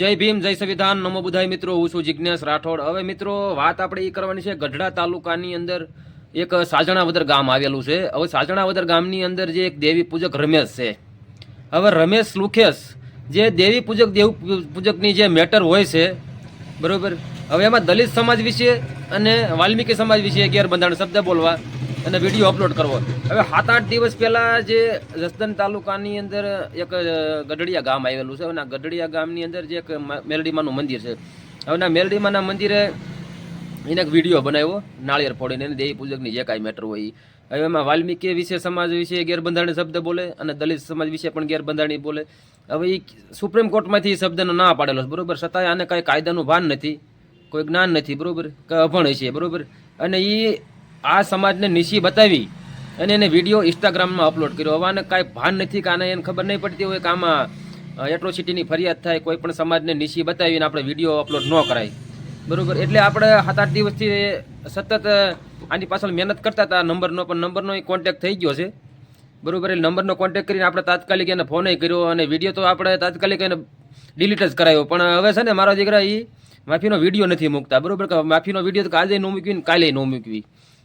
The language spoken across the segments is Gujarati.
જય ભીમ, જય સંવિધાન. નમો બુધાય મિત્રો, હું છું જિજ્ઞાસ રાઠોડ. હવે મિત્રો, વાત આપણે એ કરવાની છે, ગઢડા તાલુકાની અંદર એક સાજણાવદર ગામ આવેલું છે. હવે સાજણાવદર ગામની અંદર જે એક દેવી પૂજક રમેશ છે. હવે રમેશ લુખેશ, જે દેવી પૂજક દેવ પૂજકની જે મેટર હોય છે, બરોબર? હવે એમાં દલિત સમાજ વિશે અને વાલ્મીકી સમાજ વિશે ગેરબંધારણ શબ્દ બોલવા. અને વીડિયો અપલોડ કરવો. હવે સાત આઠ દિવસ પહેલા જે જસદન તાલુકાની અંદર એક ગઢડિયા ગામ આવેલું છે. અને આ ગઢડિયા ગામની અંદર જે એક મેલડીમાનું મંદિર છે. હવે ના મેલડીમાના મંદિરે એને એક વીડિયો બનાવ્યો, નાળિયેર ફોડીને એને દેવી પૂજકની જે કાંઈ મેટર હોય. હવે એમાં વાલ્મીકી વિશે સમાજ વિશે ગેરબંધારણી શબ્દ બોલે અને દલિત સમાજ વિશે પણ ગેરબંધારણી બોલે. હવે એ સુપ્રીમ કોર્ટમાંથી એ શબ્દનો ના પાડેલો છે, બરાબર? છતાંય આને કાંઈ કાયદાનું ભાન નથી. કોઈ જ્ઞાન નથી, બરાબર? કે અભણ છે બરોબર? અને એ આ સમાજને નિશી બતાવી અને એને વીડિયો ઇન્સ્ટાગ્રામમાં અપલોડ કર્યો. હવે કાંઈ ભાન નથી કે આને એને ખબર નહીં પડતી હોય કે આમાં એટ્રોસિટીની ફરિયાદ થાય, કોઈ પણ સમાજને નિશી બતાવીને આપણે વીડિયો અપલોડ ન કરાય. બરાબર? એટલે આપણે સાત આઠ દિવસથી સતત આની પાછળ મહેનત કરતા હતા. નંબરનો પણ નંબરનો કોન્ટેક્ટ થઈ ગયો છે. બરાબર? એટલે નંબરનો કોન્ટેક્ટ કરીને આપણે તાત્કાલિક એને ફોન કર્યો અને વીડિયો તો આપણે તાત્કાલિક એને ડિલીટ જ કરાયો. પણ હવે છે ને મારા દીકરા એ માફીનો વીડિયો નથી મૂકતા. બરોબર? માફીનો વીડિયો તો આજે ન મૂકવી ને કાલે ન મૂકવી.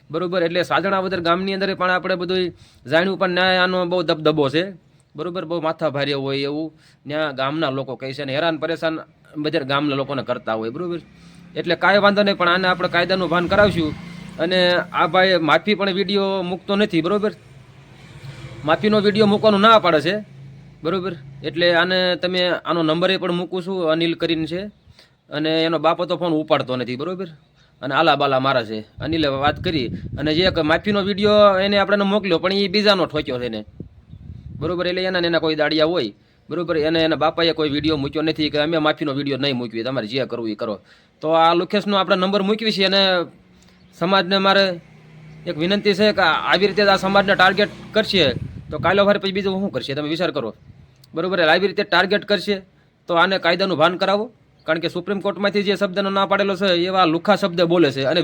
બરોબર? એટલે સાજણાવદર ગામની અંદર પણ આપણે બધું જાણ્યું, પણ ન્યાય આનો બહુ દબદબો છે. બરોબર? બહુ માથા ભારે હોય એવું. ત્યાં ગામના લોકો કહે છે અને હેરાન પરેશાન બધા ગામના લોકોને કરતા હોય, બરોબર? એટલે કાંઈ વાંધો નહીં, પણ આને આપણે કાયદાનું ભાન કરાવશું. અને આ ભાઈ માફી પણ વીડિયો મૂકતો નથી, બરોબર? માફીનો વીડિયો મૂકવાનું ના પાડે છે, બરોબર? એટલે આને તમે, આનો નંબરે પણ મૂકું છું, અનિલ કરીને છે. અને એનો બાપો તો ફોન ઉપાડતો નથી, બરોબર? અને આલા બાલા મારા છે. અનિલે વાત કરી. અને જે એક માફીનો વીડિયો એને આપણે મોકલ્યો, પણ એ બીજાનો ઠોક્યો છે એને. બરોબર? એટલે એના એના કોઈ દાડિયા હોય. બરોબર? એને એના બાપાએ કોઈ વીડિયો મૂક્યો નથી કે અમે માફીનો વીડિયો નહીં મૂકવી, તમારે જે કરવું એ કરો. તો આ લુખેશનો આપણે નંબર મૂકવી છે અને સમાજને મારે એક વિનંતી છે કે આવી રીતે આ સમાજને ટાર્ગેટ કરશે. તો કાલો ભારે પછી બીજું શું કરશે? તમે વિચાર કરો. બરોબર? આવી રીતે ટાર્ગેટ કરશે, તો આને કાયદાનું ભાન કરાવો. કારણ કે સુપ્રીમ કોર્ટમાંથી જે શબ્દનો ના પાડેલો છે, એવા લુખા શબ્દ બોલે છે અને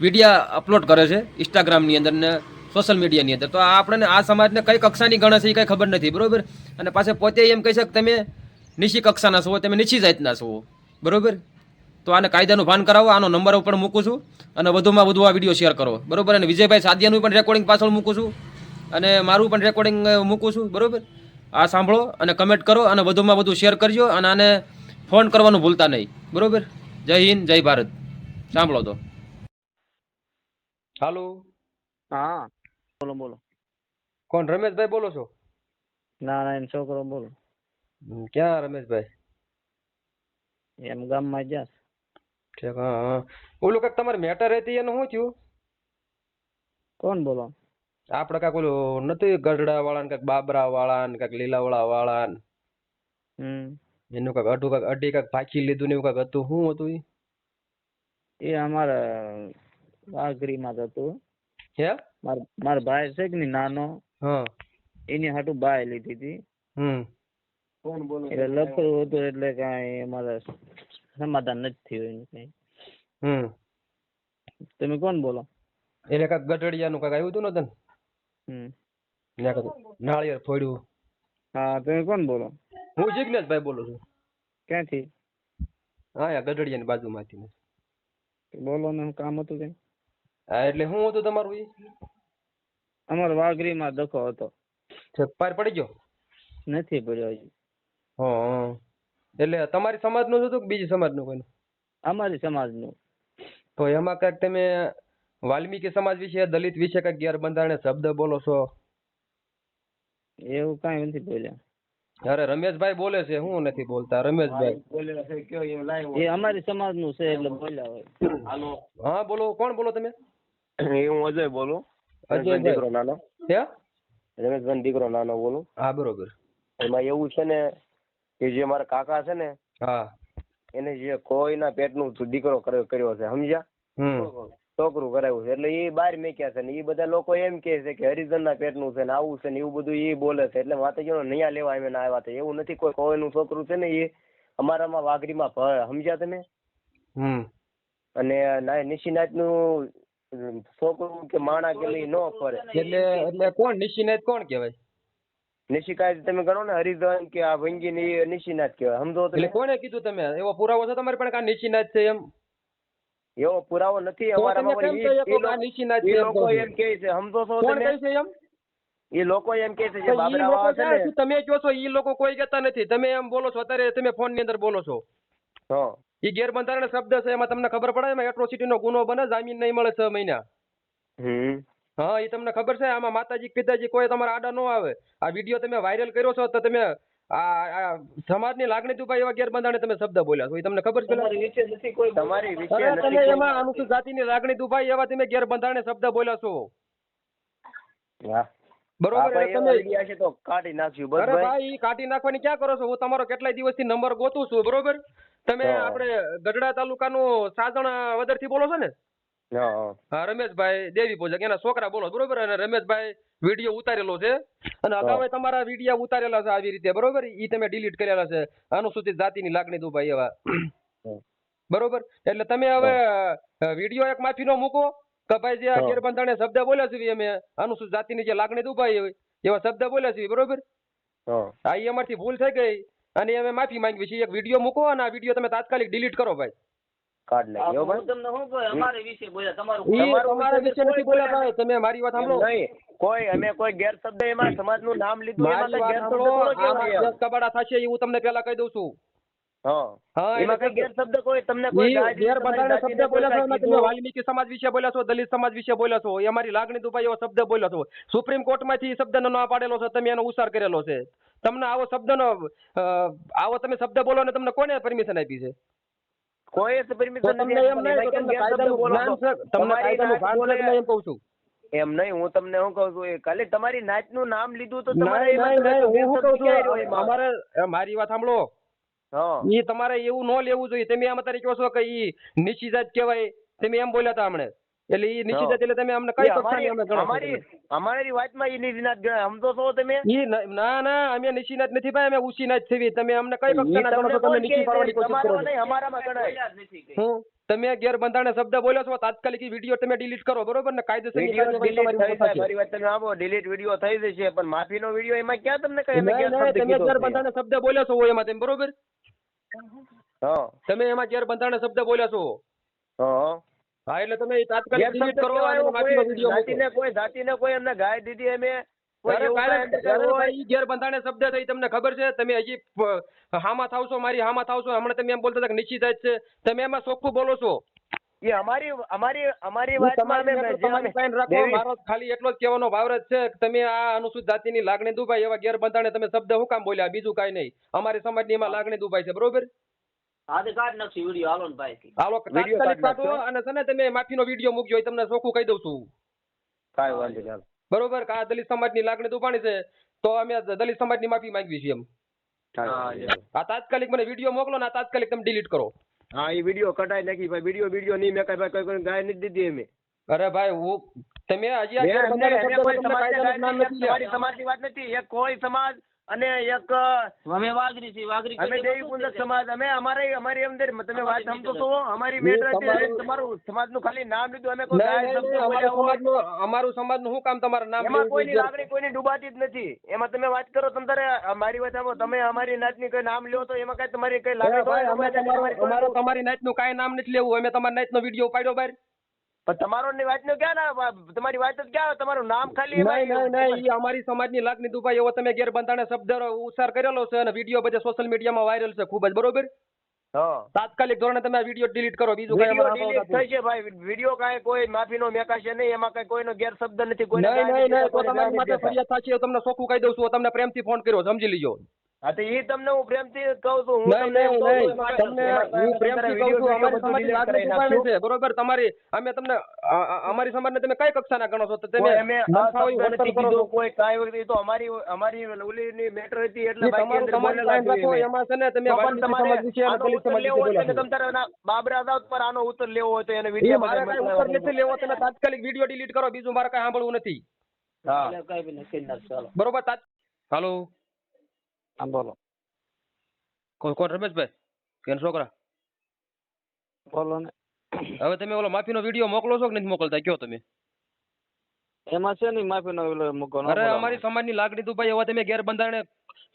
વિડીયા અપલોડ કરે છે ઇન્સ્ટાગ્રામની અંદર ને સોશિયલ મીડિયાની અંદર. તો આ આપણને, આ સમાજને કઈ કક્ષાની ગણે છે એ કંઈ ખબર નથી, બરોબર? અને પાછા પોતે એમ કહી છે કે તમે નીચી કક્ષાના છો, તમે નીચી જાતના છો. બરોબર? તો આને કાયદાનું ભાન કરાવો, આનો નંબર ઉપર મૂકું છું અને વધુમાં વધુ આ વીડિયો શેર કરો. બરોબર? અને વિજયભાઈ સાદિયાનું પણ રેકોર્ડિંગ પાછળ મૂકું છું અને મારું પણ રેકોર્ડિંગ મૂકું છું. બરાબર? આ સાંભળો અને કમેન્ટ કરો અને વધુમાં વધુ શેર કરજો અને આને ફોન કરવાનું ભૂલતા નહીં. બરોબર? જય હિન્દ જય ભારત. સાંભળો તો. હાલો. હા. બોલો બોલો. કોણ રમેશભાઈ બોલો છો? ના ના એમ છોકરો બોલો. ક્યાં રમેશભાઈ? એમ ગામમાં જ્યાં ઠીક હા હા. ઓલું કાંઈક તમારે મેટર હતી એનું શું થયું? કોણ બોલો? આપણે કાંઈક ઓલું નથી ગઢડા વાળા ને કાંઈક બાબરા વાળા ને કાંઈક લીલાવાળા વાળા ને હમ. એનું કાંઈક અઢું કાંઈક અઢી કાંઈક ભાખી લીધું ને એવું કાંઈક હતું. શું હતું એ અમારા વાઘરીમાં જ હતું. હે? મારો મારો ભાઈ છે કે નહીં નાનો? હા. એની હાટુ બાય લીધી હતી. હમ. એટલે લફડું હતું એટલે કાંઈ અમારે સમાધાન નથી થયું એનું કાંઈ. હમ. તમે કોણ બોલો? એટલે કાંઈક ગઢડિયાનું કાંઈક આવ્યું હતું ને તને? હમ. નાળિયેર ફોડ્યું. હા તમે કોણ બોલો? હું જિજ્ઞેશભાઈ બોલું છું. ક્યાંથી? હા યા ગઢડિયાની બાજુમાંથી બોલો ને કામ હતું કઈ? હા એટલે શું હતું તમારું ઈ? અમારે વાઘરીમાં દખો હતો. પાર પડી ગયો? નથી પડ્યો હજી. હા એટલે તમારી સમાજનું નું હતું કે બીજી સમાજનું કોઈનું? અમારી સમાજનું. તો એમાં કાંઈક તમે વાલ્મીકી સમાજ વિશે દલિત વિશે કાંઈક ગેરબંધારણીય શબ્દ બોલો છો? એવું કાંઈ નથી બોલ્યા. અરે રમેશભાઈ બોલે છે હું નથી બોલતા રમેશભાઈ. એ અમારી સમાજનું છે એટલે બોલ્યા હોય. હા બોલો કોણ બોલો તમે? એ હું અજય બોલું. અજય દીકરો નાનો. રમેશભાઈ દીકરો નાનો બોલું. હા બરોબર. એમાં એવું છે ને કે જે મારા કાકા છે ને હા. એને જે કોઈના પેટનું દીકરો કર્યો કર્યો છે સમજ્યા? હમ. છોકરું કરાવ્યું છે. એટલે એ બહાર મેક્યા છે ને એ બધા લોકો એમ કે છે કે હરિજનના પેટનું છે ને આવું છે ને એવું બધું એ બોલે છે. એટલે માતાજીનો નૈયા લેવા એમ આવ્યા એવું નથી કોઈ કોઈનું છોકરું છે ને એ અમારામાં વાઘરીમાં સમજ્યા તમે? હમ. અને નિશિનાથનું છોકરું કે માણા કે લઈ ન ફરે. એટલે એટલે કોણ? નિશિનાથ કોણ કહેવાય? નિશિકાય તમે ગણો ને હરિધન કે આ ભંગી ની નિશિનાથ કહેવાય. સમજો એટલે કોને કીધું તમે? એવો પુરાવો છે તમારી પણ આ નિશિનાથ છે એમ? એવો પુરાવો નથી અમારા કે લોકો- એમ કહો છો? સમજો છો તમે? એમ? એ લોકો એમ કહે છે જે બાબરા છે ને તમે કહો છો એ લોકો કોઈ કહેતા નથી. તમે એમ બોલો છો અત્યારે તમે ફોનની અંદર બોલો છો. હા. એ ગેરબંધારણ શબ્દ છે એમાં તમને ખબર પડે એમાં એટ્રોસિટી નો ગુનો બને જામીન નહીં મળે છ મહિના. હા એ તમને ખબર છે? આમાં માતાજી પિતાજી કોઈ તમારા આડા ન આવે. આ વીડિયો તમે વાયરલ કર્યો છો તો તમે આ સમાજની લાગણી દુભાઈ એવા ગેરબંધારણે તમે શબ્દ બોલ્યા છો. એ તમને ખબર છે તમારી વિશે નથી કોઈ તમારી વિશે તમે એમાં અનુસૂચિત જાતિની લાગણી દુભાઈ એવા તમે ગેરબંધારણે શબ્દ બોલ્યા છો. હા બરોબર તમે છે તો કાઢી નાખ્યું બસ ભાઈ. ભાઈ કાઢી નાખવાની ક્યાં કરો છો? હું તમારો કેટલાય દિવસથી નંબર ગોતું છું બરોબર? તમે. આપણે ગઢડા તાલુકાનું સાજણ વદરથી બોલો છો ને? હા રમેશભાઈ દેવી પૂજક એના છોકરા બોલો બરોબર? અને રમેશભાઈ વીડિયો ઉતારેલો છે. અને અગાઉ તમારા વીડિયો ઉતારેલા છે આવી રીતે બરોબર? ઈ તમે ડિલીટ કરેલા છે. અનુસૂચિત જાતિની લાગણી દુભાઈ એવા. બરોબર? એટલે તમે હવે વીડિયો એક માફીનો મૂકો કે ભાઈ જે આ ગેરબંધારણે શબ્દ બોલ્યા છે અમે અનુસૂચિત જાતિની જે લાગણી દુભાઈ હોય એવા શબ્દ બોલ્યા છે બરોબર? હા. આ ઈ અમારથી ભૂલ થઈ ગઈ. અને અમે માફી માંગવી છે. એક વીડિયો મૂકો અને આ વીડિયો તમે તાત્કાલિક ડિલીટ કરો ભાઈ. કાઢ લઈ ગયો ભાઈ તમને શું કહું? અમારે વિશે બોલ્યા તમારું તમારું વિશે નથી બોલ્યા ભાઈ. તમે મારી વાત સાંભળો. નહીં. કોઈ અમે કોઈ ગેરશબ્દ એમાં સમાજનું નામ લીધું એમાં કઈ ગેરશબ્દ કબાડા થશે એવું તમને પેલા કહી દઉં છું. સુપ્રીમ કોર્ટ તમારી શબ્દ શબ્દ ના પાડેલો છે તમે એનો ઉસાર કરેલો છે. તમને આવો શબ્દનો નો આવો તમે શબ્દ બોલો ને તમને કોને પરમિશન આપી છે? કોઈ તમને નથી એમ કહું છું. એમ નહીં હું તમને શું કહું છું? ખાલી તમારી નાતનું નામ લીધું તો તમારે હું શું કહું છું અમારે મારી વાત સાંભળો. હા. એ તમારે એવું ન લેવું જોઈએ. તમે આમ અત્યારે કહો છો કે એ નીચી જાત કહેવાય. તમે એમ બોલ્યા હતા હમણે. એટલે એ નીચી એટલે તમે અમને કઈ એ કક્ષાની અમે ગણો અમારી અમારી વાતમાં ઈ નિધિનાથ ગણાય સમજો છો તમે? એ ના ના અમે નીચીનાથ નથી ભાઈ અમે ઉચીનાથ થવી તમે અમને કઈ કક્ષાના ગણો છો? તમે નીચી પાડવાની કોશિશ કરો નહીં અમારામાં ગણાય. હું? તમે ગેરબંધારણે શબ્દ બોલ્યો છો તાત્કાલિક વીડિયો તમે ડિલીટ કરો બરોબર ને? જાય મારી વાત તમે આવો ડિલીટ વીડિયો થઈ જશે પણ માફીનો વીડિયો એમાં ક્યાં તમને કઈ તમે ગેરબંધારણે શબ્દ બોલ્યો છો એમાં તમે બરોબર? હા. તમે એમાં ગેરબંધારણે શબ્દ બોલ્યો છો? હા. હા એટલે તમે તાત્કાલિક ડિલીટ કરો અને એવો માફીનો મૂકો. કોઈ જાતિને કોઈ અમને ગાય દીધી અમે કોઈ અરે એવું કાંઈ કાંઈ નથી. અરે હોય. ભાઈ, ઈ ગેરબંધારણે શબ્દ છે તમને ખબર છે? તમે હજી હામાં થાવ છો મારી હામાં થાવ છો હમણાં તમે એમ બોલતા હતા નિશ્ચિત છે. તમે એમાં ચોખ્ખું બોલો છો. એ અમારી અમારી અમારી વાતમાં તમારી રાખો મારો ખાલી એટલો જ કહેવાનો ભાવ છે કે તમે આ અનુસૂચિત જાતિની લાગણી દુભાઈ એવા ગેરબંધાણે તમે શબ્દ હું કામ બોલ્યા? બીજું કાંઈ નહીં. અમારી સમાજની એમાં લાગણી દુભાઈ છે બરોબર? આજે કાઢ નાખશું વીડિયો. હાલો ને ભાઈ. હાલો વીડિયો તાત્કાલિક કાઢી અને છે તમે માફીનો વીડિયો મૂકજો એ તમને ચોખ્ખું કહી દઉં છું. કાંઈ વાંધો નહીં. બરોબર કે આ દલિત સમાજની લાગણી દુભાણી છે તો અમે દલિત સમાજની માફી માંગવી છીએ એમ. નહીં. આ તાત્કાલિક મને વીડિયો મોકલો ને આ તાત્કાલિક તમે ડિલીટ કરો. હા એ વીડિયો કટાઈ નાખી ભાઈ વીડિયો વીડિયો નહીં મેં કઈ ભાઈ કોઈ કોઈ ગાય નથી દીધી અમે અરે ભાઈ હું તમે હજી સમાજને વાત નથી એક કોઈ સમાજ અને એક અમે વાઘરી છીએ વાઘરી અમે દેવી પુંજક સમાજ અમે અમારી અમારી અંદર તમે વાત સમજો તો છો અમારી મેટર તમારું- સમાજનું ખાલી નામ લીધું અમે કોઈ ગાય શબ્દ અમારું સમાજનું સમાજનું અમારું સમાજનું શું કામ તમારું નામ એમાં કોઈની લાગણી કોઈની ડૂબાતી જ નથી. એમાં તમે વાત કરો તમારે અમારી મારી વાત આવો તમે અમારી નાતની કોઈ નામ લ્યો તો એમાં કઈ તમારી કઈ લાગણી અમે તમારી કોઈ- નું કઈ નામ નથી લેવું અમે તમારી નાતનો વીડિયો પાડ્યો બહાર પણ તમારો ની ક્યાં તમારી વાત જ ક્યાં તમારું નામ ખાલી નહીં નહીં નહીં ઈ અમારી સમાજની લાગણી દુભાઈ એવો તમે ગેરબંધારણે શબ્દ ઉચ્ચાર કરેલો છે અને વીડિયો બધા સોશિયલ મીડિયામાં વાયરલ છે ખૂબ જ બરોબર? તાત્કાલિક ધોરણે તમે આ વીડિયો ડિલીટ કરો બીજું કઈ ડિલીટ થશે ભાઈ. વીડિયો કાંઈ કોઈ માફીનો મેકાશે નહીં એમાં કાંઈ કોઈનો ગેરશબ્દ નથી કોઈને નહીં નહીં નથી નહીં તો તમારી માટે ફરિયાદ થશે તમને ચોખ્ખું કહી દઉં છું તમને પ્રેમથી ફોન કર્યો સમજી લીજો. હા તો ઈ તમને હું પ્રેમથી કહું છું હું તમને એમ નહીં કહું નહીં. છું એમાં તમને હું પ્રેમથી કહું છું અમારી સમાજની લાગણી કરાવી છે. બરોબર તમારી અમે તમને અમારી સમાજને તમે કઈ કક્ષાના ગણો છો? તો તમે અમે છો કીધું, કોઈ કાંઈ વખત તો અમારી અમારી ઓલીની મેટર હતી એટલે તમારું તમારી લાઈન રાખો એમાં છે ને તમે સમાજ વિશે અને સમાજ વિશે તમે તારે બાબરા દાઉદ પર આનો ઉત્તર લેવો હોય તો એને વીડિયો મારે કઈ ઉત્તર નથી લેવો તમે તાત્કાલિક વીડિયો ડિલીટ કરો બીજું મારે કઈ સાંભળવું નથી. હા. બરોબર હાલો હા બોલો કોણ કોણ રમેશભાઈ કેન છોકરા બોલો ને હવે તમે ઓલો માફીનો વીડિયો મોકલો છો કે નથી મોકલતા કયો તમે એમાં છે ને માફીનો ઓલો મૂકો અરે અમારી સમાજની લાગણી દુભાઈ એવા તમે ગેરબંધારણે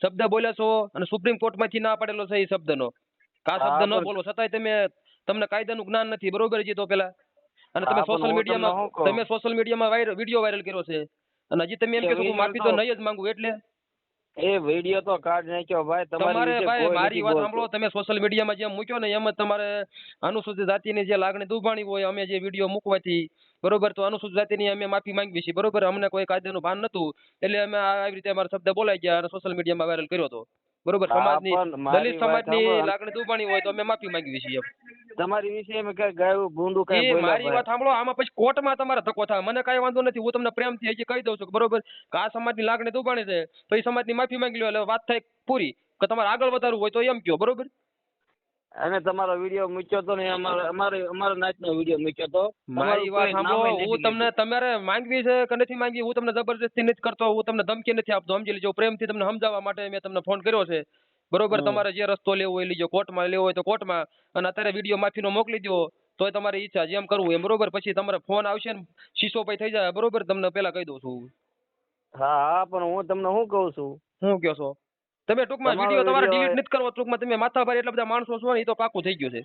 શબ્દ બોલ્યા છો અને સુપ્રીમ કોર્ટમાંથી ના પાડેલો છે એ શબ્દનો કા હા, શબ્દ ન બોલો છતાંય તમે તમને કાયદાનું જ્ઞાન નથી બરોબર છે તો પેલા અને તમે સોશિયલ મીડિયામાં તમે સોશિયલ મીડિયામાં વાયરલ વીડિયો વાયરલ કર્યો છે અને હજી તમે એમ કે માફી તો તો- નહીં જ માંગુ એટલે એ વીડિયો તો કાઢ નાખ્યો ભાઈ તમારે ભાઈ મારી વાત સાંભળો તમે સોશિયલ મીડિયામાં જેમ મૂક્યો ને એમ જ તમારે અનુસૂચિત જાતિની જે લાગણી દુભાણી હોય અમે જે વીડિયો મૂકવાથી બરોબર? તો અનુસૂચિત જાતિની અમે માફી માંગવી છીએ બરોબર? અમને કોઈ કાયદાનું ભાન નતું એટલે અમે આ- આવી રીતે અમારા શબ્દ બોલાઈ ગયા અને સોશિયલ મીડિયામાં વાયરલ કર્યો હતો. બરોબર સમાજની દલિત સમાજની લાગણી દુબાણી હોય તો અમે માફી માંગીએ છીએ. તમારી વિશે એમ કઈ ગાયું ભૂંડું કઈ બોલ્યા મારી. વાત સાંભળો આમાં પછી કોર્ટમાં તમારે ધક્કો થાય. મને કઈ વાંધો નથી હું તમને પ્રેમથી હજી કહી દઉં છું બરોબર? કે આ સમાજની લાગણી દુબાણી છે તો એ સમાજની માફી માંગી લો એટલે વાત થાય પૂરી. કે તમારે આગળ વધારવું હોય તો એમ કયો બરોબર? અને તમારો વીડિયો મૂક્યો તો ને અમારો અમારે અમારા નાચનો વીડિયો મૂક્યો તો. મારી વાત સાંભળો હું તમને તમારે માંગવી છે કે નથી માંગવી હું તમને જબરજસ્તી નથી કરતો હું તમને ધમકી નથી આપતો. સમજી લેજો પ્રેમથી તમને સમજાવવા માટે મેં તમને ફોન કર્યો છે. બરોબર તમારે જે રસ્તો લેવો હોય લીજો કોર્ટમાં લેવો હોય તો કોર્ટમાં અને અત્યારે વીડિયો માફીનો મોકલી દો તોય તમારી ઈચ્છા જેમ કરવું એમ બરોબર? પછી તમારે ફોન આવશે ને શીશો પૈ થઈ જાય બરોબર? તમને પેલા કહી દઉં છું. હા હા પણ હું તમને શું કહું છું? શું કહો છો? તમે ટૂંકમાં વીડિયો તમારે ડિલીટ નથી કરવો ટૂંકમાં તમે માથાભારે એટલા બધા માણસો છો ને એ તો પાકું થઈ ગયું છે.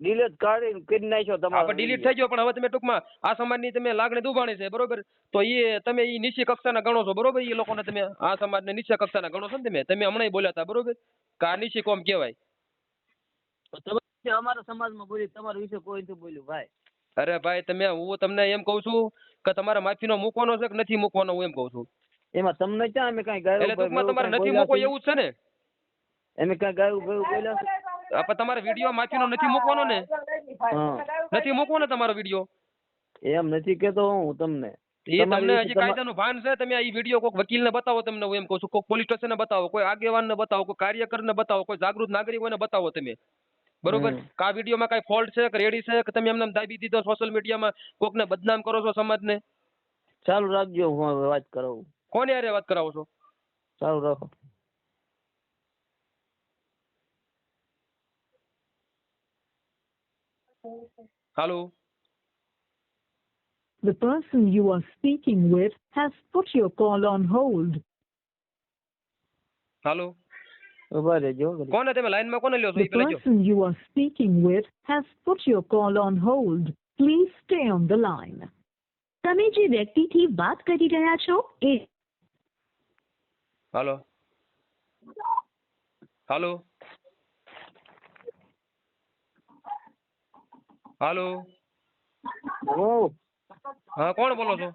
ડિલીટ કાઢી કરી નાખ્યો તમારો આપણે ડિલીટ થઈ ગયો પણ હવે તમે ટૂંકમાં આ સમાજની તમે લાગણી દુભાણી છે બરોબર? તો એ તમે એ નીચી કક્ષાના ગણો છો બરોબર? એ લોકોને તમે આ સમાજને નીચા કક્ષાના ગણો છો ને તમે? તમે હમણાં બોલ્યા હતા બરોબર? કે આ નીચી કોમ કહેવાય. તમે અમારા સમાજમાં બોલી તમારા વિશે કોઈ નથી બોલ્યું ભાઈ. અરે ભાઈ તમે હું તમને એમ કહું છું કે તમારે માફીનો મૂકવાનો છે કે નથી મૂકવાનો હું એમ કહું છું. એમાં તમને ક્યાં અમે કઈ ગાયું એટલે ટૂંકમાં તમારે નથી મૂકો એવું છે ને. અમે કઈ ગાયું ગયું બોલ્યા છે? તમારે વીડિયો માફીનો નથી મૂકવાનો ને? નથી મૂકવાનો તમારો વીડિયો? એમ નથી કેતો હું તમને. એ તમને હજી કાયદાનું ભાન છે તમે આ વીડિયો કોઈક વકીલને બતાવો તમને હું એમ કહું છું. કોઈક પોલીસ સ્ટેશનને બતાવો કોઈ આગેવાનને બતાવો કોઈ કાર્યકરને બતાવો કોઈ જાગૃત નાગરિકોને બતાવો તમે. બરોબર? આ વિડીયોમાં કાંઈ ફોલ્ટ છે કે રેડી છે કે તમે એમને દાબી દીધો સોશિયલ મીડિયામાં કોકને બદનામ કરો છો સમાજને? ચાલુ રાખજો હું વાત કરાવું. કોને યારે વાત કરાવો છો ચાલુ રાખો હાલો The person you are speaking with has put your call on hold. હાલો ઉભા રહેજો ઘડીક. કોને તમે લાઈનમાં કોને લ્યો છો The એ પેલા જો person you are speaking with has put your call on hold. Please stay on the line. તમે જે વ્યક્તિથી વાત કરી રહ્યા છો એ હાલો. હાલો. હાલો. હેલો. હા કોણ બોલો છો?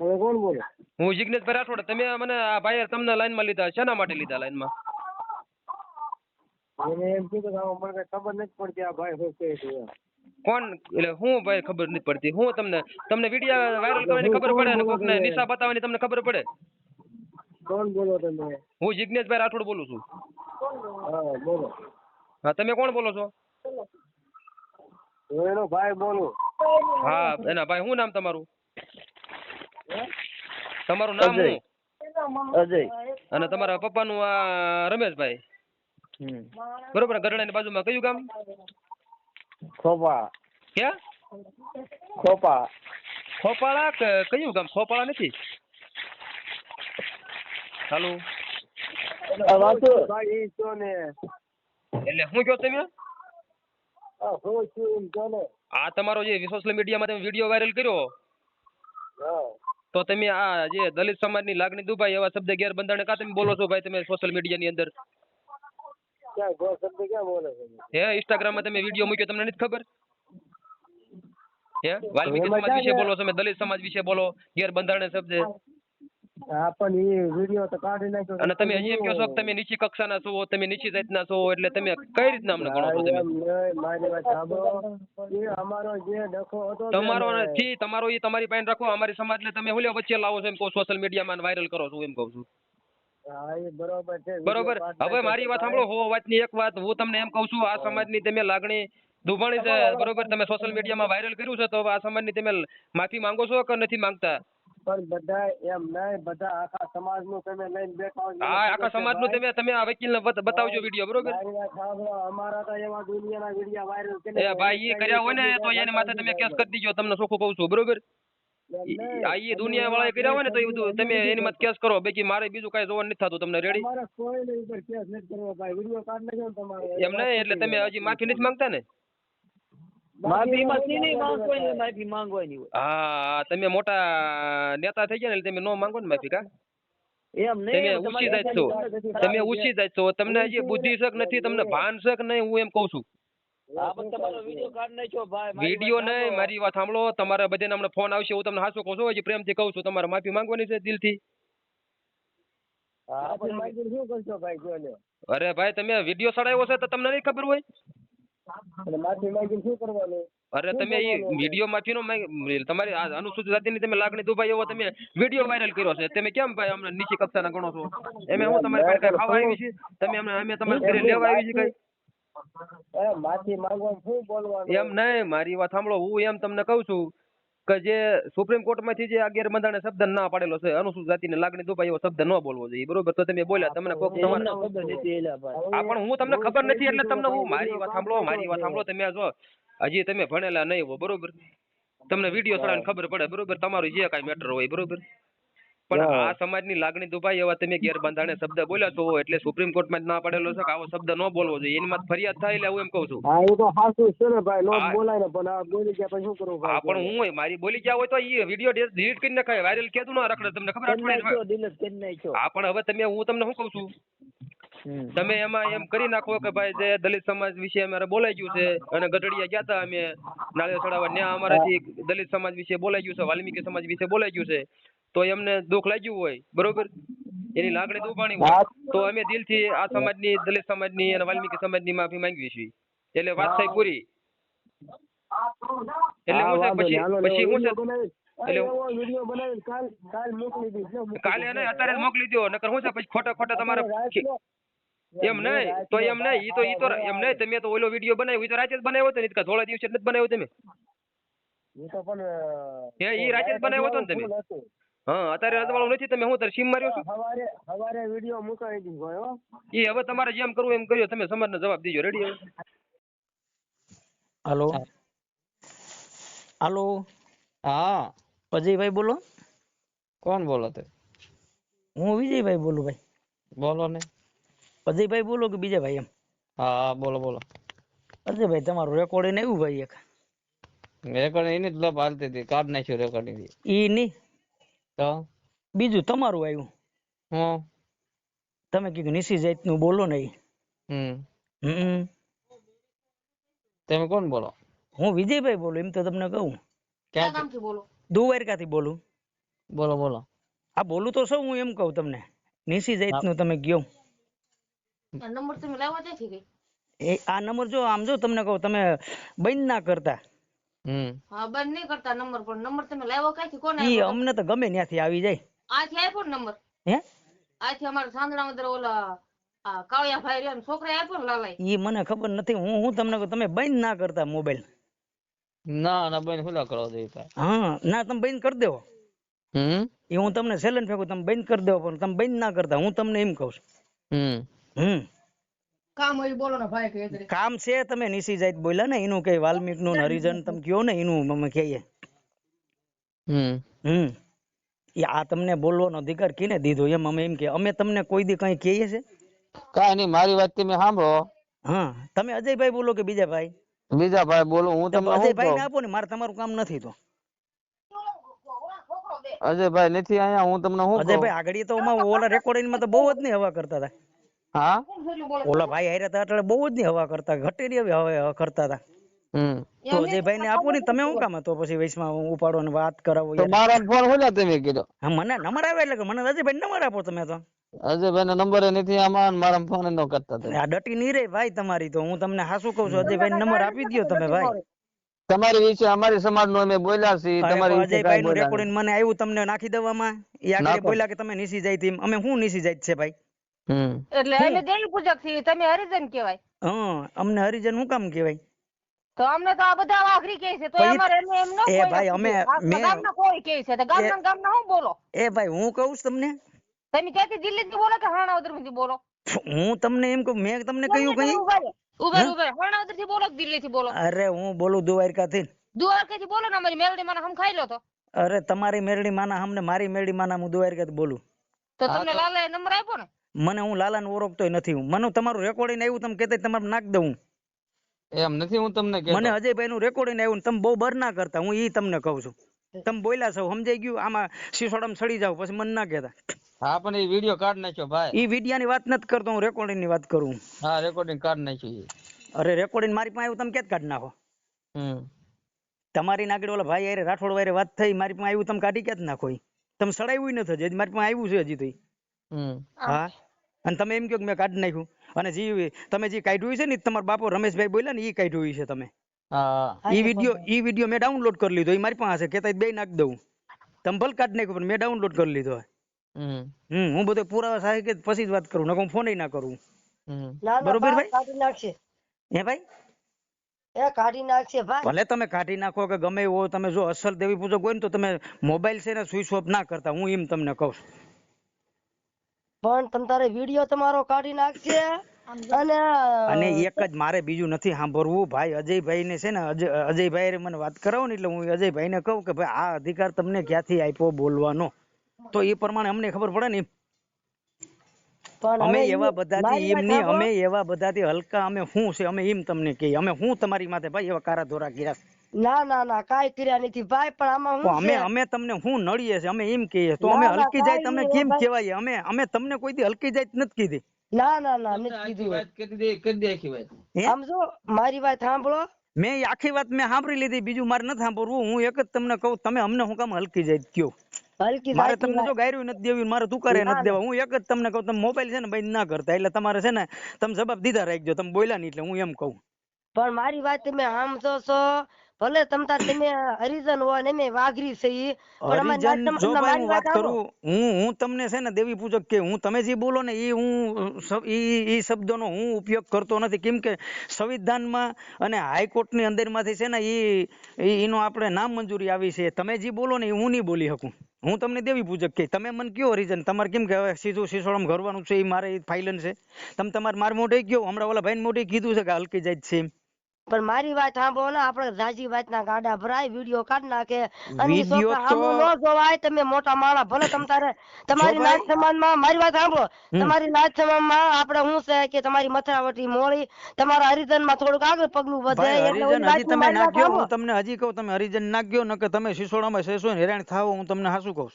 હવે કોણ બોલો? હું જિગ્નેશભાઈ રાઠોડ. તમે મને આ ભાઈ તમને લાઈનમાં લીધા. શેના માટે લીધા લાઈનમાં? મને એમ કીધું કે મને કઈ ખબર નથી પડતી આ ભાઈ શું કહે છે કોણ? એટલે હું ભાઈ ખબર નથી પડતી. હું તમને તમને વીડિયો વાયરલ કરવાની ખબર પડે અને કોકને નિશા બતાવવાની તમને ખબર પડે? કોણ બોલો તમે? હું જિજ્ઞેશભાઈ રાઠોડ બોલું છું. હા બોલો. હા તમે કોણ બોલો છો? હું એનો ભાઈ બોલું. હા એના ભાઈ શું નામ તમારું? તમારું નામ શું અજય. અને તમારા પપ્પાનું આ રમેશભાઈ. બરોબર ગરડાની બાજુમાં કયું ગામ? ખોપા. ક્યાં? ખોપા. ખોપાળા કયું ગામ? ખોપાળા નથી? હાલો. આ વાતો ભાઈ છો ને. એટલે શું કહો તમે? આ હું છું એમ છો ને. આ તમારો જે સોશિયલ મીડિયામાં તમે વીડિયો વાયરલ કર્યો? તો તમે આ જે દલિત સમાજની લાગણી દુભાઈ એવા શબ્દ ગેરબંધારણે કા તમે બોલો છો ભાઈ તમે સોશિયલ મીડિયાની અંદર? ક્યાં બોલે છે હે ઇન્સ્ટાગ્રામમાં તમે વીડિયો મૂક્યો તમને નથી ખબર? હે વાલ્મીકી સમાજ વિશે બોલો તમે દલિત સમાજ વિશે બોલો ગેરબંધારણે શબ્દ. હા પણ એ વીડિયો તો કાઢી નાખ્યો અને તમે હજી એમ કહો છો કે તમે નીચી કક્ષાના છો તમે નીચી જાતના છો એટલે તમે કઈ રીતના અમને ગણો છો તમે? મારી વાત સાંભળો. એ અમારો જે ડખો હતો તમારો ને, નથી તમારો એ તમારી પાસે રાખો અમારી સમાજને તમે હોલ્યો વચ્ચે લાવો છો એમ કહો સોશિયલ મીડિયામાં વાયરલ કરો છો એમ કહું છું. બરોબર હવે મારી વાત સાંભળો હો વાતની એક વાત હું તમને એમ કહું છું આ સમાજની તમે લાગણી દુભાણી છે બરોબર? તમે સોશિયલ મીડિયામાં વાયરલ કર્યું છે તો આ સમાજની તમે માફી માંગો છો કે નથી માંગતા? પણ બધા એમ નહીં બધા આખા સમાજનું તમે લઈને બેઠા હોય હા આખા સમાજનું તમે તમે આ વકીલ ને બતાવજો વીડિયો બરોબર? અમારા તો એવા દુનિયાના વિડીયા વાયરલ એ ભાઈ એ કર્યા હોય ને તો એની માથે તમે કેસ કરી દીજો તમને ચોખ્ખું કહું છું બરોબર? ઈ- આ ઈ દુનિયા વાળા કર્યા હોય ને તો એ બધું તમે એની માં કેસ કરો બાકી મારે બીજું કઈ જોવાનું નથી થતું તમને રેડી ને એમ નહીં એટલે તમે હજી માફી નથી માંગતા ને? માફી માં માંગવાની હોય, હા તમે મોટા નેતા થઈ ગયા ને તમે નો માંગો ને માફી કા? એમ તમે ઉછી જાય છો. તમે ઉછી જાય છો. તમને હજી બુદ્ધિ શક નથી. તમને ભાન શક નહીં હું એમ કહું છું. હા પણ તમારો વીડિયો કાઢ નાખ્યો ભાઈ મારી વાત નહીં સાંભળો. મારી વાત સાંભળો. તમારા બધાને હમણાં ફોન આવશે હું તમને હાચું કહું છું. હજી પ્રેમથી કહું છું તમારે માફી માંગવાની છે દિલથી. હા પણ માગીને શું કરશો ભાઈ કયો લ્યો અરે ભાઈ તમે વીડિયો ચડાવ્યો છે તો તમને નહીં ખબર હોય? અને માફી માંગીને શું કરવાનું? અરે તમે એ વીડિયો માંફી નો તમારી અનુસૂચિત જાતિની તમે લાગણી દુભાઈ એવો તમે વીડિયો વાયરલ કર્યો છે. તમે કેમ ભાઈ અમને નીચી કક્ષાના ગણો છો? એમે હું તમારી પાસે કઈ ખાવા આવી છે? તમે અમને અમે તમારી ઘરે લેવા આવી છે કઈ? માફી માંગવા શું બોલવાનું? એમ નહીં મારી વાત સાંભળો હું એમ તમને કહું છું કે જે સુપ્રીમ કોર્ટમાંથી જે અગિયાર ગેરબંધારણ શબ્દ ના પાડેલો છે અનુસૂચિત જાતિને લાગણી દુભાઈ એવો શબ્દ ન બોલવો જોઈએ. બરોબર? તો તમે બોલ્યા તમને કોક તમારે હા પણ હું તમને ખબર નથી એટલે તમને હું મારી વાત સાંભળો મારી વાત સાંભળો તમે જો હજી તમે ભણેલા નહીં હો બરોબર? તમને વીડિયો ચડાવીને ખબર પડે બરોબર? તમારું જે કાંઈ મેટર હોય બરોબર? પણ આ સમાજની લાગણી દુભાઈ એવા તમે ગેરબંધારણે શબ્દ બોલ્યા છો એટલે સુપ્રીમ કોર્ટમાં જ ના પાડેલો છે કે આવો શબ્દ ન બોલવો જોઈએ. એની માં ફરિયાદ થાય એટલે હું એમ કહું છું. હા એ તો સાચું છે ને ભાઈ. નો બોલાય ને પણ આ બોલી ગયા પછી શું કરું હા પણ હું મારી બોલી ગયા હોય તો એ વીડિયો ડિલીટ કરી નાખાય. વાયરલ કેતું ના રખડે. તમને ખબર અઠવાડિયે હા પણ હવે તમે હું તમને શું કહું છું? તમે એમાં એમ કરી નાખો કે ભાઈ જે દલિત સમાજ વિશે અમારે બોલાઈ ગયું છે અને ગઢડિયા ગયા હતા અમે. નાળિયેર ચડાવવા ત્યાં અમારાથી દલિત સમાજ વિશે બોલાઈ ગયું છે. વાલ્મીકી સમાજ વિશે બોલાઈ ગયું છે. તો એમને દુઃખ લાગ્યું હોય બરોબર? એની લાગણી દુભાણી હોય. તો અમે દિલથી આ સમાજની દલિત સમાજની અને વાલ્મીકી સમાજની માફી માંગીએ છીએ. એટલે વાત થઈ પૂરી. એટલે હું પછી પછી હું એટલે કાલ. એને અત્યારે મોકલી દો નકર હું છે પછી ખોટા ખોટા તમારે એમ નહીં. તો એમ નહીં ઈ તો ઈ તો એમ નહીં તમે તો ઓલો વીડિયો બનાવ્યો ઈ તો રાતે જ બનાવ્યો હતો ને ઈ થોડા દિવસે જ બનાવ્યો તમે. એ તો પણ એ ઈ રાતે જ બનાવ્યો હતો ને તમે? હા અત્યારે રજવાળું નથી તમે હું તારે સીમ માર્યો છો? સવારે સવારે વીડિયો મુકાઈ દીધો હો. ઈ હવે તમારે જેમ કરવું એમ કર્યો તમે સમાજને જવાબ દીજો. રેડી હવે? હાલો. હાલો. હા. અજયભાઈ બોલો. કોણ બોલો તે? હું વિજયભાઈ બોલું ભાઈ. બોલો ને. અજયભાઈ બોલો કે બીજા ભાઈ એમ? હા બોલો બોલો. અજયભાઈ તમારું રેકોર્ડિંગ આવ્યું ભાઈ એક. રેકોર્ડિંગ એની જ લપ હાલતી હતી. કાઢ નાખ્યું રેકોર્ડિંગ ઈ નહીં. તો? બીજું તમારું આવ્યું. હું? તમે કીધું નિશી જાતનું બોલો ને ઈ. હમ. હમ. તમે કોણ બોલો? હું વિજયભાઈ બોલું એમ તો તમને કહું. ક્યાં દુવારકાથી બોલું. બોલો બોલો. આ બોલું તો સૌ હું એમ કહું તમને. નિશી જાતનું તમે કયો નંબર તમે લાવવા ક્યાંથી ગઈ? એ આ નંબર જો આમ જો તમને કહું તમે બંધ ના કરતા. હમ હા બંધ નહીં કરતા નંબર પણ નંબર તમે લાવ્યો ક્યાંથી? કોને ઈ અમને તો ગમે ત્યાંથી આવી જાય. આથી આપ્યો ને નંબર? હે? આથી અમારા સાંદડા અંદર ઓલા આ કાળિયા ભાઈ રહ્યા છોકરા આપ્યો ને લાલાઈ ઈ મને ખબર નથી હું હું તમને તમે બંધ ના કરતા મોબાઈલ. ના ના બંધ ખુલ્લા કરો દે હા ના તમે બંધ કરી દેવો. હમ? એ હું તમને સેલન ફેંકું તમે બંધ કરી દેવો પણ તમે બંધ ના કરતા હું તમને એમ કહું છું. હમ. હમ. કામ હોય બોલો ને ભાઈ કે કામ છે તમે નિસી જાત બોલ્યા ને એનું કઈ વાલ્મીકનું હરિજન તમે કયો ને એનું અમે કહીએ. હમ. હમ. એ આ તમને બોલવાનો અધિકાર કીને દીધો એમ અમે એમ કે અમે તમને કોઈ દી કઈ કહીએ છે? કાંઈ નહીં મારી વાત તમે સાંભળો. હા તમે અજયભાઈ બોલો કે બીજા ભાઈ? બીજા ભાઈ બોલો હું તમને અજયભાઈ ને આપો ને મારે તમારું કામ નથી તો. અજયભાઈ નથી અહીંયા હું તમને હું અજયભાઈ આગળ તો ઓલા રેકોર્ડિંગમાં તો બહુ જ નહીં હવા કરતા હતા. હા? ઓલા ભાઈ હારે હતા એટલે બહુ જ નહીં હવા કરતા ઘટેલી હવે હવે કરતા હતા. હમ. તો ભાઈ ને આપો ને તમે શું કામ હતો? પછી વૈશમાં ઉપાડો ને વાત કરાવો તો મારા ફોન ખોલ્યા તમે કીધો. હા મને નંબર આવે એટલે મને મને અજયભાઈ નંબર આપો તમે તો. અજયભાઈ નો નંબર નથી આમાં મારા ફોન નો કરતા આ ડટી નહીં રે ભાઈ તમારી તો હું તમને હાસુ કહું છું અજયભાઈ નંબર આપી દ્યો તમે ભાઈ. તમારી વિશે અમારી સમાજનું અમે બોલ્યા છીએ તમારી વિશે કાંઈ નું બોલ્યા રેકોર્ડિંગ મને આવ્યું તમને નાખી દેવામાં. એ આગળ બોલ્યા કે તમે નીસી જાય તેમ અમે શું નીસી જાય છે ભાઈ? એટલે અમે દેવી પૂજક છીએ તમે હરિજન કહેવાય. હા અમને હરિજન હું કામ કહેવાય? તો અમને તો આ બધા વાઘરી કહે છે તો અમારે એમને એમ નો એ ભાઈ, અમે- મે ગામના કોઈ કહે છે તો ગામના ગામના હું બોલો? એ ભાઈ હું કહું છું તમને? તમે ક્યાંથી દિલ્હી થી બોલો કે હાણાવદરથી બોલો? હું તમને એમ કહું મેં તમને કહ્યું કઈ? ઉભર ઊભા હાણાવદરથી બોલો કે દિલ્હી થી બોલો? અરે હું બોલું દ્વારકાથી. દ્વારકા થી બોલો ને અમારી મેરડી માના હમ ખાઈ લો તો. અરે તમારી મેરડી માના હમને મારી મેરડી માના હું દ્વારકા બોલું. તો તમને લાલા નંબર આપ્યો ને? મને હું લાલાને ઓળખતો નથી હું. મને તમારું રેકોર્ડિંગ આવ્યું તમે કહેતા તમારે નાખ દઉં એમ નથી હું તમને કહેતો. મને અજયભાઈ નું રેકોર્ડિંગ આવ્યું તમે બહુ બર ના કરતા હું ઈ તમને કહું છું. તમે બોલ્યા છો સમજાઈ ગયું? આમાં સિસોડામાં સડી જાવ પછી મને ના કહેતા. હા પણ એ વીડિયો કાઢ નાખ્યો ભાઈ. એ વિડિયા ની વાત નથી કરતો હું રેકોર્ડિંગની વાત કરું. હા રેકોર્ડિંગ કાઢ નાખ્યું અરે રેકોર્ડિંગ મારી પાસે આવ્યું તમે ક્યાં કાઢ નાખો? હમ. તમારી નાગડી ઓલા ભાઈ અરે રાઠોડ વારે વાત થઈ મારી પાસે આવ્યું તમે કાઢી જ નાખો? તમે સડાવ્યું નથી હજી મારી પાસે આવ્યું છે હજી તો હા? અને તમે એમ કહો કે મેં કાઢી નાખ્યું. અને જે તમે જે કાઢ્યું છે ને તમારા બાપો રમેશભાઈ બોલ્યા ને એ કાઢ્યું છે તમે. ઈ વિડિયો ઈ વિડિયો મેં ડાઉનલોડ કરી લીધો. એ મારી પાસે કે કેતા બે નાખી દઉં. તમે ભલે કાઢી નાખ્યું પણ મેં ડાઉનલોડ કરી લીધો હમ. હું બધો પુરાવા સાહેબ કે પછી જ વાત કરું નકો હું ફોન ના કરું. બરોબર ભાઈ? કાઢી નાખશે. હે ભાઈ? એ કાઢી નાખશે ભાઈ ભલે તમે કાઢી નાખો કે ગમે એવો તમે જો અસલ દેવી પૂજક હોય ને તો તમે મોબાઈલ છે ને સ્વિચ ઓફ ના કરતા. હું એમ તમને કહું છું. પણ તમ તારે વીડિયો તમારો કાઢી નાખશે અને અને એક જ મારે બીજું નથી સાંભળવું. ભાઈ અજયભાઈ ને છે ને અજયભાઈ મને વાત કરાવો ને એટલે હું અજયભાઈ ને કહું કે ભાઈ આ અધિકાર તમને ક્યાંથી આપ્યો બોલવાનો? તો એ પ્રમાણે અમને ખબર પડે ને અમે એવા બધાથી એમ નહીં અમે એવા બધાથી હલકા અમે શું છે અમે એમ તમને કહીએ. અમે હું તમારી માથે ભાઈ એવા કારા ધોરા છે. ના ના ના કાંઈ કર્યા નથી. ભાઈ પણ આમાં હું અમે અમે તમને હું નડીએ છે અમે એમ કહીએ તો અમે હલકી જાય તમને તમે કેમ કહેવાય? અમે અમે તમને કોઈ દી હલકી જાય નથી કીધી. ના ના ના નથી કીધી. વાત કરી દે કરી દે આખી વાત? આમ જો મારી વાત સાંભળો. મેં આખી વાત મેં સાંભળી લીધી. બીજું મારે નથી સાંભળવું. હું એક જ તમને કહું તમે અમને હું કામ હલકી જાય કયો? હલકી મારે તમને જો. ગાયરું નથી દેવી મારે તુકારે ના, નથી દેવા. હું એક જ તમને કહું તમે મોબાઈલ છે ને બંધ ના કરતા. એટલે તમારે છે ને તમે જવાબ દીધા રાખજો. તમે બોલ્યા નહીં એટલે હું એમ કહું. પણ મારી વાત તમે સમજો છો. ભલે તમ તાર તમે હરિજન હોય ને વાઘરી છે ઈ હરિજન જો ભાઈ વાત કરું? હું હું તમને છે ને દેવી પૂજક કે હું તમે જે બોલો ને ઈ હું ઈ ઈ શબ્દોનો હું ઉપયોગ કરતો નથી. કેમ કે સંવિધાનમાં અને હાઈકોર્ટની અંદરમાંથી છે ને ઈ એનો આપણે નામ મંજૂરી આવી છે. તમે જે બોલો ને એ હું નહીં બોલી શકું. હું તમને દેવી પૂજક કે તમે મને કયો હરિજન? તમારે કેમ કે હવે સીધું સિસોડમ ઘરવાનું છે એ મારે ફાઇલન છે. તમે તમારે માર મોઢે કયો? હમણાં ઓલા ભાઈ મોઢે કીધું છે કે હલકી જાય છે એમ. પણ મારી વાત સાંભળો ને આપણે રાજી વાતના ગાડા ભરાય વીડિયો કાઢ નાખે. અને છોકરા સામું ન જોવાય તમે મોટા માણા ભલે તમ તારે તમારી નાચ સમાનમાં મારી વાત સાંભળો. તમારી નાચ સમાનમાં આપણે હું છે કે તમારી મથરાવટી મોળી તમારા હરિજનમાં થોડુંક આગળ પગલું વધે એટલે તમે વાત નાખ્યો હું તમને હજી કહું તમે હરિજન નાખ્યો નકર તમે સિસોડામાં સેસો ને હેરાન થાવ હું તમને હાસુ કહું.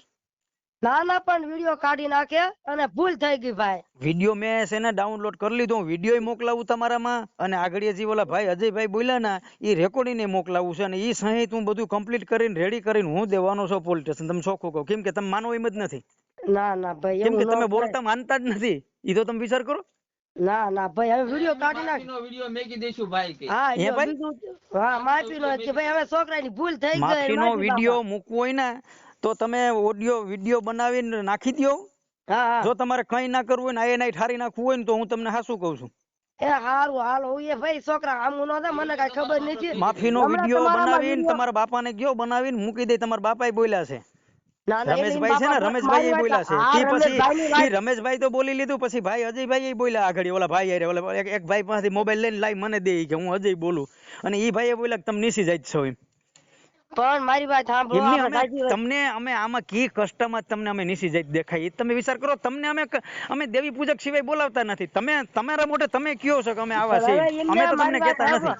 ના ના પણ વીડિયો કાઢી નાખે અને ભૂલ થઈ ગઈ ભાઈ. વીડિયો મેં છે ને ડાઉનલોડ કરી લીધો. વીડિયો મોકલાવું તમારામાં અને આગળ જે ઓલા ભાઈ અજયભાઈ બોલ્યા ને એ રેકોર્ડિંગ મોકલાવું છે અને એ સહિત હું બધું કમ્પ્લીટ કરીને રેડી કરીને હું દેવાનો છું પોલીસ સ્ટેશન તમે ચોખ્ખું કહો. કેમ કે તમે માનો એમ જ નથી. ના ના ભાઈ કેમ કે તમે બોલતા માનતા જ નથી. એ તો તમે વિચાર કરો. ના ના ભાઈ હવે વીડિયો કાઢી નાખ. વીડિયો મેકી દેશું ભાઈ કે. હા એ ભાઈ? હા માફી નો કે ભાઈ હવે છોકરાની ભૂલ થઈ ગઈ માફી નો વીડિયો મૂકવો હોય ને તો તમે ઓડિયો વીડિયો બનાવીને નાખી દો જો તમારે કઈ ના કરવું હોય ને આયે નાઈ ઠારી નાખવું હોય ને તો હું તમને હાસું કહું છું. એ હારું હાલ હું એ ભાઈ છોકરા આમ નો હતા મને કઈ ખબર નથી. માફી નો વીડિયો બનાવીને તમારા બાપા ને ગયો બનાવીને મૂકી દે તમારા બાપા બોલ્યા છે. ના, ના, રમેશભાઈ છે ને રમેશભાઈ એ બોલ્યા છે. એ પછી વાત- રમેશભાઈ તો બોલી લીધું પછી ભાઈ અજયભાઈ બોલ્યા આગળ ઓલા ભાઈ અરે ઓલા એક એક ભાઈ પાસેથી મોબાઈલ લઈને લાઈ મને દે કે હું અજય બોલું. અને ઈ ભાઈએ બોલ્યા કે તમે નીસી જાય છો એમ. પણ મારી વાત સાંભળો તમને અમે આમાં કી કષ્ટમાં તમને અમે નીસી જઈ દેખાય. તમે વિચાર કરો તમને અમે અમે દેવી પૂજક સિવાય બોલાવતા નથી. તમે તમારા મોઢે તમે કયો છો કે અમે આવા છીએ? અમે તો તમને કહેતા નથી.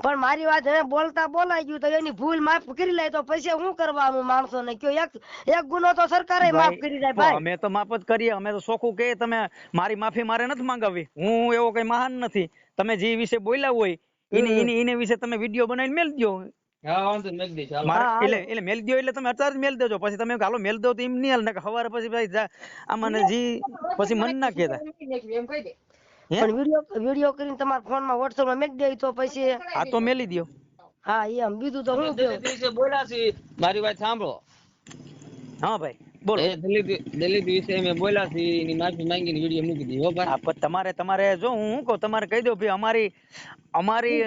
પણ મારી વાત હવે બોલતા બોલાઈ ગયું તો એની ભૂલ માફ કરી લે તો પછી શું કરવાનું માણસો ને કયો એક એક ગુનો તો સરકારે માફ કરી જાય ભાઈ. અમે તો માફ જ કરીએ. અમે તો સોખું કે તમે મારી માફી મારે નથી માંગાવી. હું એવો કઈ મહાન નથી. તમે જે વિશે બોલ્યા હોય એને એને એને વિશે તમે વીડિયો બનાવીને મેલ દો હા હા, એટલે એટલે મેલ દો એટલે તમે અત્યારે મેલ દેજો. પછી તમે હાલો મેલ દો તો એમ નહીં હાલે સવારે પછી ભાઈ આમાં જી પછી મન ના કહેતા. એમ કહી દે. પણ વીડિયો વીડિયો કરીને તમારા ફોનમાં વોટ્સઅપમાં મેક દે તો પછી આ તો મેલી દયો. હા એમ બીજું તો બોલ્યા છીએ મારી વાત સાંભળો. હા ભાઈ. બોલો. દલિત દલિત વિશે અમે બોલ્યા છીએ એની માફી માંગીને વીડિયો મૂકી દીધો હો ભાઈ. હા પણ તમારે તમારે જો હું શું કહું તમારે કહી દો ભાઈ અમારી અમારી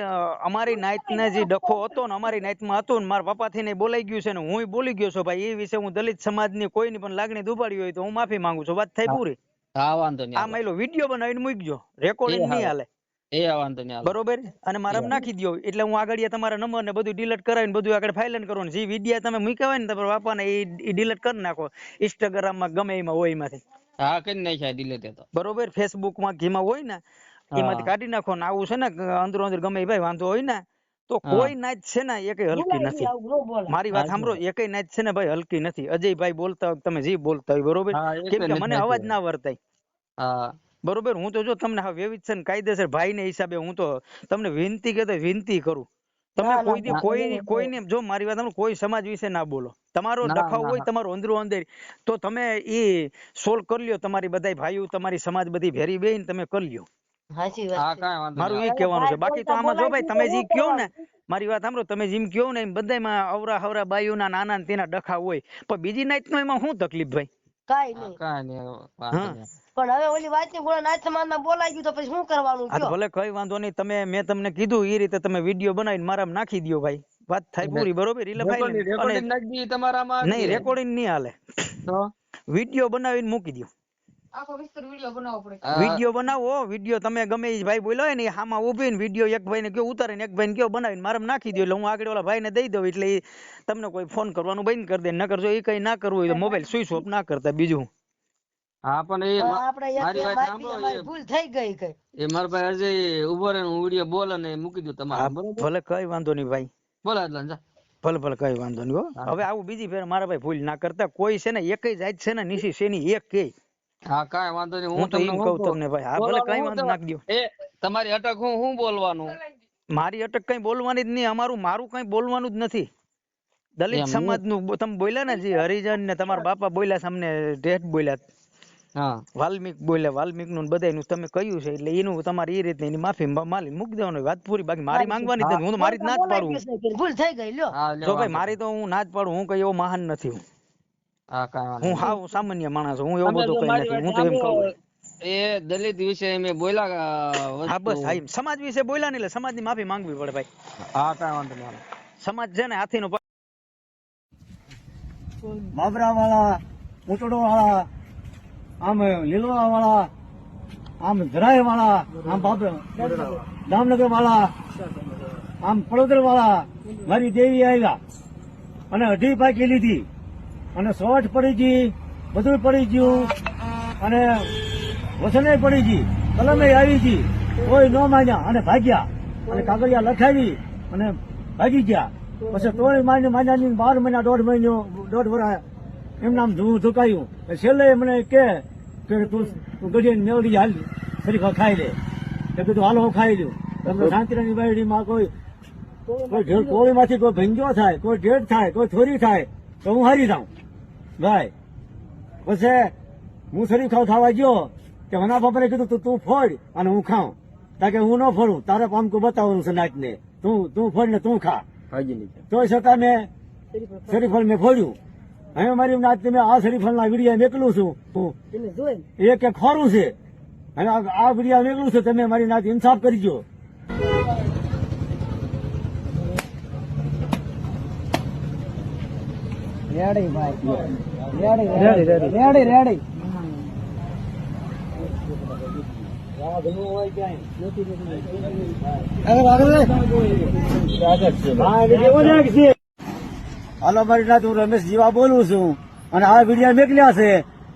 અમારી નાઈટને જે ડખો હતો ને અમારી નાઈટમાં હતું ને મારા પપ્પાથી ને બોલાઈ ગયું છે ને હું બોલી ગયો છું ભાઈ એ વિશે હું દલિત સમાજની કોઈની પણ લાગણી દુભાડી હોય તો હું માફી માંગુ છું. વાત થઈ પૂરી? હા વાંધો નહીં આ માયલો વીડિયો બનાવીને મૂકજો. રેકોર્ડિંગ નહીં હાલો. એ વાંધો નહીં બરોબર? અને મારા નાખી દો એટલે હું આગળ તમારા નંબર ને બધું ડિલીટ કરાવીને બધું આગળ ફાઇલ કરવાનું. જે વિડીયા તમે મૂક્યા હોય ને તમારા બાપાને એ ડિલીટ કરી નાખો. ઇન્સ્ટાગ્રામમાં ગમે એમાં હોય એમાંથી. હા કરી નાખ્યા ડિલેટ તો. બરોબર? ફેસબુકમાં જેમાં હોય ને એમાંથી કાઢી નાખો ને આવું છે ને અંદરો અંદર ગમે ભાઈ વાંધો હોય ને તો કોઈ નાચ છે ને એકેય હલકી નથી. મારી વાત સાંભળો એકેય નાચ છે ને ભાઈ હલકી નથી. અજય ભાઈ બોલતા હોય તમે જે બોલતા હોય બરોબર? કેમ કે મને અવાજ ના વર્તાય. હા. બરોબર? હું તો જો તમને હવે છે ને કાયદેસર ભાઈને હિસાબે હું તો તમને વિનંતી કે વિનંતી કરું. તમે કોઈ દી કોઈ. કોઈને જો મારી વાત કોઈ સમાજ વિશે ના બોલો. તમારો દખાવ હોય તમારો અંદરો અંદર. તો તમે એ સોલ્વ કરી લ્યો તમારી બધાય ભાઈઓ તમારી સમાજ બધી ભેરી બેહીને તમે કરી લ્યો. સાચી વાત હા છે. વાંધો મારું એ કહેવાનું છે. બાકી તો આમાં જો ભાઈ તમે જે કયો ને મારી વાત સાંભળો તમે જેમ કયો ને એમ બધામાં અવરા હવરા બાઈઓના નાના તેના ડખા હોય. પણ બીજી નાઈટ નો એમાં શું તકલીફ ભાઈ? કાઈ નહીં. કાંઈ હા. નહીં. પણ હવે ઓલી વાતની ગોળા બોલા નાચ સમાજ ના બોલાઈ ગયું તો પછી શું કરવાનું તો કયો? ભલે કઈ વાંધો નહીં તમે મેં તમને કીધું એ રીતે તમે વીડિયો બનાવીને મારામાં નાખી દ્યો ભાઈ. વાત થાય પૂરી બરોબર? એટલે ભાઈ રેકોર્ડિંગ- નાખી તમારામાં નહીં રેકોર્ડિંગ નહીં હાલે. વીડિયો બનાવીને મૂકી દ્યો. આખો વિસ્તર વીડિયો બનાવવો પડે. હા, વીડિયો બનાવો વીડિયો તમે ગમે એ ભાઈ બોલો ને આમાં હામાં ઊભીને વીડિયો એક ભાઈને કયો ઉતારે ને એક ભાઈને કયો બનાવીને મારામાં નાખી દો એટલે હું આગળ ઓલા ભાઈને દઈ દઉં એટલે તમને કોઈ ફોન કરવાનું બંધ કરી દે. નકર જો એ કઈ ના કરવું હોય તો મોબાઈલ સ્વિચ ઓફ ના કરતા બીજું. હું. પણ એ મારી વાત સાંભળો, એ- ભૂલ થઈ ગઈ કઈ. એ મારા ભાઈ અજય ઊભો રહે હું વીડિયો બોલે ને મૂકી દઉં તમારે ભલે કઈ વાંધો નહીં ભાઈ. બોલા એટલે જા. ભલે ભલે કઈ વાંધો નહીં હો. હવે આવું બીજી ફેર મારા ભાઈ ભૂલ ના કરતા. કોઈ છે ને એકય જાત છે ને નિશી શેની એક કે. હા કાંઈ વાંધો નહીં હું તો તમને એમ કહું કહું? તમને ભાઈ. હા ભલે કઈ વાંધો નાખ દ્યો. એ તમારી અટક હું હું બોલવાનું? મારી અટક કઈ બોલવાની જ નહીં અમારું મારું કઈ બોલવાનું જ નથી. દલિત સમાજનું તમે બોલ્યા ને જે હરિજન ને તમારા બાપા બોલ્યા છે ઢેઠ બોલ્યા. હા. વાલ્મીક બોલે વાલ્મીકનું બધાયનું તમે કહ્યું છે એટલે એનું તમારે એ રીતે એની માફી માલી મૂકી દેવાનું વાત પૂરી બાકી મારી માંગવાની હું. તો મારી ના જ પાડું. ભૂલ થઈ ગઈ લ્યો. જો ભાઈ મારી તો હું ના જ પાડું હું કઈ એવો મહાન નથી હું. હા. હાવ સામાન્ય માણસ હું એવો બધું કઈ નથી હું તો એમ કહું. એ દલિત વિશે મેં બોલ્યા હા બસ. હા સમાજ વિશે બોલ્યા ને એટલે સમાજની માફી માંગવી પડે ભાઈ. હા કાંઈ વાંધો નહીં સમાજ છે ને હાથીનો નો બાબરા વાળા ઉટડો વાળા આમ લીલવા વાળા આમ ધરાય વાળા આમ બાપ દામનગર વાળા આમ પડોદર વાળા મારી દેવી આવ્યા અને અઢી પાકી લીધી. અને સોઠ પડી ગઈ, બધું પડી ગયું. અને વસને પડી ગઈ, કલમે આવી ગઈ. કોઈ ન માન્યા. અને ભાગ્યા. અને કાગળિયા લખાવી અને ભાગી ગયા. પછી તોય માન્ય માન્યાની બાર મહિના, દોઢ મહિનો, દોઢ વર્ષ એમ નામ ધુકાયું. છેલ્લે મને કે તું તું ગઢી મેળવી હાલ શરીફા ખાઈ લે. એ કીધું હાલો હું ખાઈ લઉં. તમને શાંતિરાની બાયડીમાં કોઈ કોઈ કોળીમાંથી કોઈ ભંજો થાય કોઈ ઢેર થાય કોઈ થોરી થાય તો હું હારી જાઉં. ભાઈ પછી હું શરીફા ખાવા ગયો કે મના બાપાને કીધું તું તું ફોડ અને હું ખાઉં. તાકે હું ન ફોડું તારે પામકું બતાવવાનું છે નાચને તું તું ફોડ ને તું ખા. તો છતાં મેં શરીફળ મેં ફોડ્યું. હવે મારી નાચ મેં આ શરીફળના વિડીયા મેકલું છું. હું એ કે ખોરું છે. અને આ આ વિડીયા મેકલું છું તમે મારી નાચ ઇન્સાફ કરજો હાલો મારી હું રમેશ જીવા બોલું છું. અને આ વિડીયા મેકલ્યા છે.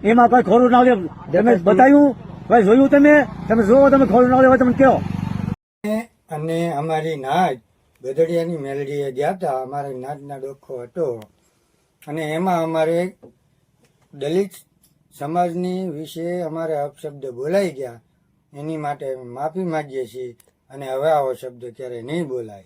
એમાં કોઈ ખોરું ના લે તમે બતાવ્યું કોઈ જોયું તમે? તમે જોવો તમે ખોરું ના હોય તમે કહો. અને અમારી નાચ ગધડિયાની મેલડીએ ગયા હતા અમારે નાચના ડોખો હતો. અને એમાં અમારે દલિત સમાજની વિશે અમારે અપશબ્દ બોલાઈ ગયા. એની માટે માફી માંગીએ છીએ. અને હવે આવો શબ્દ ક્યારેય નહીં બોલાય.